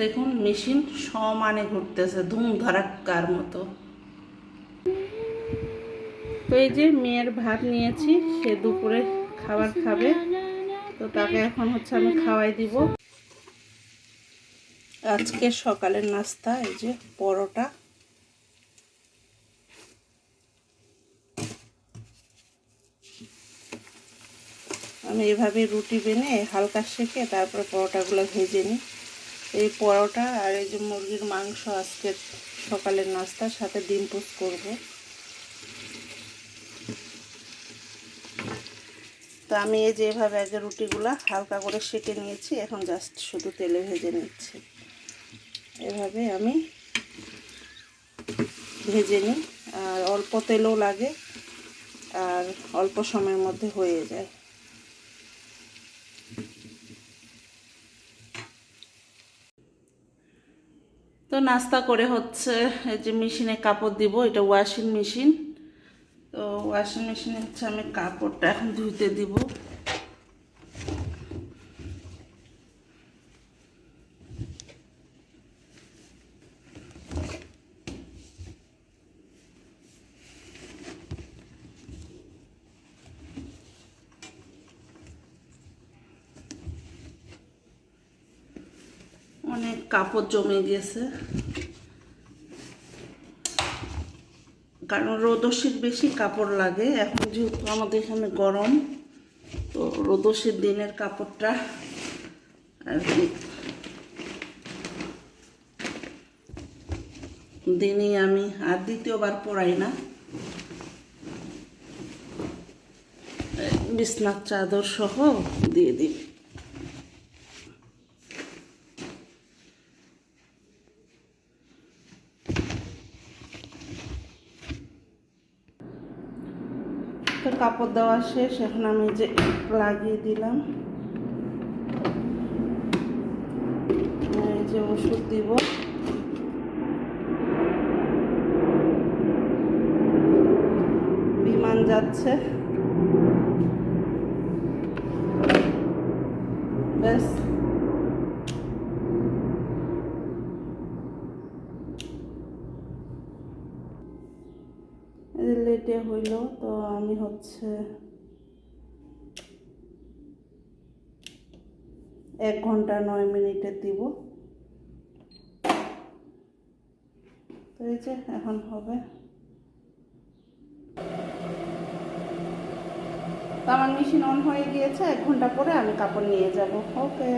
দেখুন, মেশিন সমানে ঘুরতেছে ধুম ধরাক্কার মতো এই যে মেয়ের ভাত নিয়েছি, সে দুপুরে খাবার খাবে। তো তাকে এখন হচ্ছে আমি খাওয়াই দিব। আজকে সকালের নাস্তা, এই যে পরোটা। আমি এভাবে রুটি বেনে হালকা সেকে তারপরে পরোটাগুলো ভেজে নিই। এই পরোটা আর এই যে মুরগির মাংস আজকে সকালের নাস্তার সাথে ডিম পোস্ট করব। তো আমি এই যে এভাবে আগে রুটিগুলো হালকা করে সেকে নিয়েছি, এখন জাস্ট শুধু তেলে ভেজে নিচ্ছি। এভাবে আমি ভেজে নিই, আর অল্প তেলও লাগে, আর অল্প সময়ের মধ্যে হয়ে যায়। তো নাস্তা করে হচ্ছে এই যে মেশিনে কাপড় দিব, এটা ওয়াশিং মেশিন তো ওয়াশিং মেশিনে হচ্ছে আমি কাপড়টা এখন ধুইতে দিব। অনেক কাপড় জমে গেছে। কারণ রোদশীর বেশি কাপড় লাগে, এখন যেহেতু আমাদের এখানে গরম, তো রোদশীর দিনের কাপড়টা আর কি। দিনই আমি আর দ্বিতীয়বার পরাই না। বিছনার চাদর সহ দিয়ে দিই। কাপড় দেওয়া শেষ এখন আমি যে লাগিয়ে দিলাম এই যে ওষুধ দিব। বিমান যাচ্ছে। লেটে হইল, তো আমি হচ্ছে এক ঘণ্টা নয় মিনিটে দিব। তো এই যে এখন হবে। আমার মেশিন অন হয়ে গিয়েছে, এক ঘণ্টা পরে আমি কাপড় নিয়ে যাব। ওকে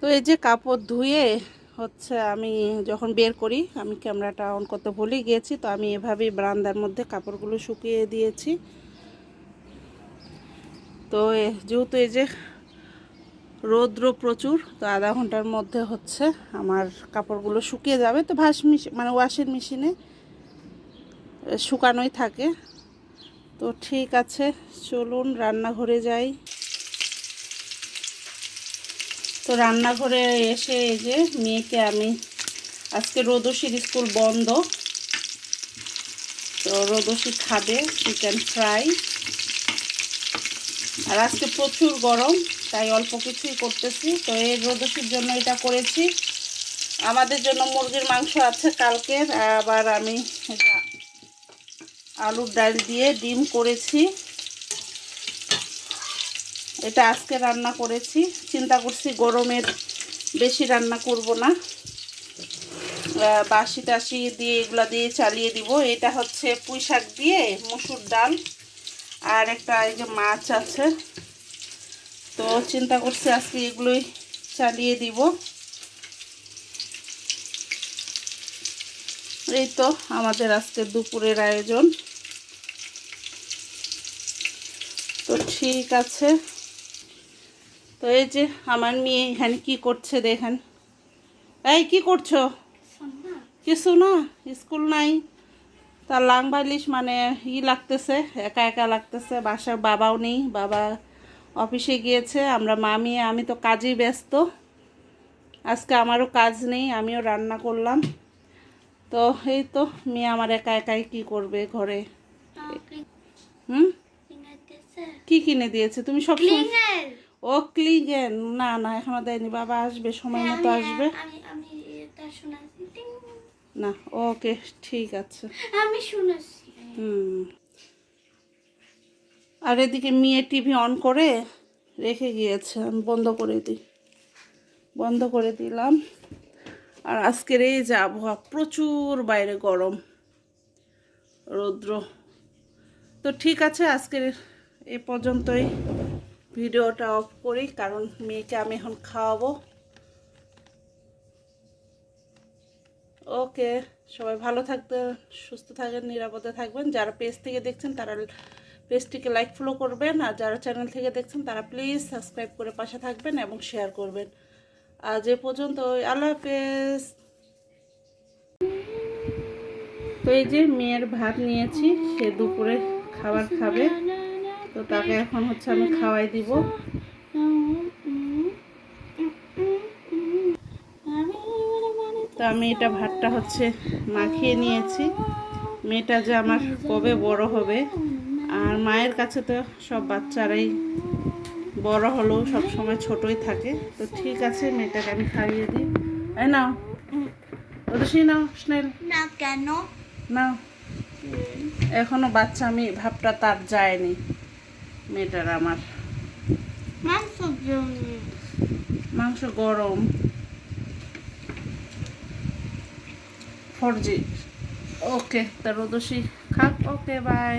তো এই যে কাপড় ধুয়ে হচ্ছে আমি যখন বের করি, আমি ক্যামেরাটা অন করতে ভুলে গিয়েছি, তো আমি এভাবেই বারান্দার মধ্যে কাপড়গুলো শুকিয়ে দিয়েছি। তো যেহেতু এই যে রৌদ্র প্রচুর, তো আধা ঘণ্টার মধ্যে হচ্ছে আমার কাপড়গুলো শুকিয়ে যাবে। তো ভাস মানে ওয়াশিং মেশিনে শুকানোই থাকে। তো ঠিক আছে, চলুন রান্নাঘরে যাই। তো রান্নাঘরে এসে এই যে মেয়েকে আমি, আজকে রোদসির স্কুল বন্ধ। তো রোদসি খাবে চিকেন ফ্রাই। আর আজকে প্রচুর গরম, তাই অল্প কিছুই করতেছি। তো এই রোদসির জন্য এটা করেছি। আমাদের জন্য মুরগির মাংস আছে কালকের, আবার আমি আলুর ডাল দিয়ে ডিম করেছি। এটা আজকে রান্না করেছি। চিন্তা করছি গরমের বেশি রান্না করব না। বাসি টাসি দিয়ে এগুলো দিয়ে চালিয়ে দিব। এটা হচ্ছে পুঁই শাক দিয়ে মুসুর ডাল। আর একটা এই যে মাছ আছে। তো চিন্তা করছি আজকে এগুলোই চালিয়ে দিব। এই তো আমাদের আজকে দুপুরের আয়োজন। তো ঠিক আছে। তো এই যে আমার মেয়ে এখানে কি করছে দেখেন। এই কি করছ? কিছু না স্কুল নাই। তার লাং বালিশ মানে ই লাগতেছে একা একা লাগতেছে বাসার বাবাও নেই বাবা অফিসে গিয়েছে আমরা মামি আমি তো কাজেই ব্যস্ত। আজকে আমারও কাজ নেই আমিও রান্না করলাম। তো এই তো মেয়ে আমার একা একাই কি করবে ঘরে? হুম? কি কিনে দিয়েছে? তুমি সব ক্লিগেন না না এখনও দেয়নি বাবা আসবে সময় হ্যাঁ, মতো আসবে। না ওকে ঠিক আছে। আমি শুনেছি হুম। আর এদিকে মেয়ে টিভি অন করে রেখে গিয়েছে আমি বন্ধ করে দিই। বন্ধ করে দিলাম। আর আজকের এই যে আবহাওয়া প্রচুর বাইরে গরম রৌদ্র। তো ঠিক আছে আজকের এ পর্যন্তই। ভিডিওটা অফ করি, কারণ মেয়েকে আমি এখন খাওয়াবো। ওকে, সবাই ভালো থাকতে সুস্থ থাকবেন, নিরাপদে থাকবেন। যারা পেজ থেকে দেখছেন, তারা পেজটিকে লাইক ফলো করবেন। আর যারা চ্যানেল থেকে দেখছেন, তারা প্লিজ সাবস্ক্রাইব করে পাশে থাকবেন এবং শেয়ার করবেন। আজ এ পর্যন্ত আল্লাহ হাফেজ। তো এই যে মেয়ের ভাত নিয়েছি, সে দুপুরে খাবার খাবে। তো তাকে এখন হচ্ছে আমি খাওয়াই দিব। তো আমি এটা ভাতটা হচ্ছে মাখিয়ে নিয়েছি। মেয়েটা যে আমার কবে বড় হবে। আর মায়ের কাছে তো সব বাচ্চারাই বড় হলেও সব সময় ছোটই থাকে। তো ঠিক আছে মেয়েটাকে আমি খাইয়ে দিই। এই নাও। সেই নাও স্নেল। না কেন? নাও। এখনও বাচ্চা আমি ভাবটা তার যায়নি। মেয়েটার আমার। মাংস গরম। ফরজি ওকে তার রোদসি খাক। Okay bye.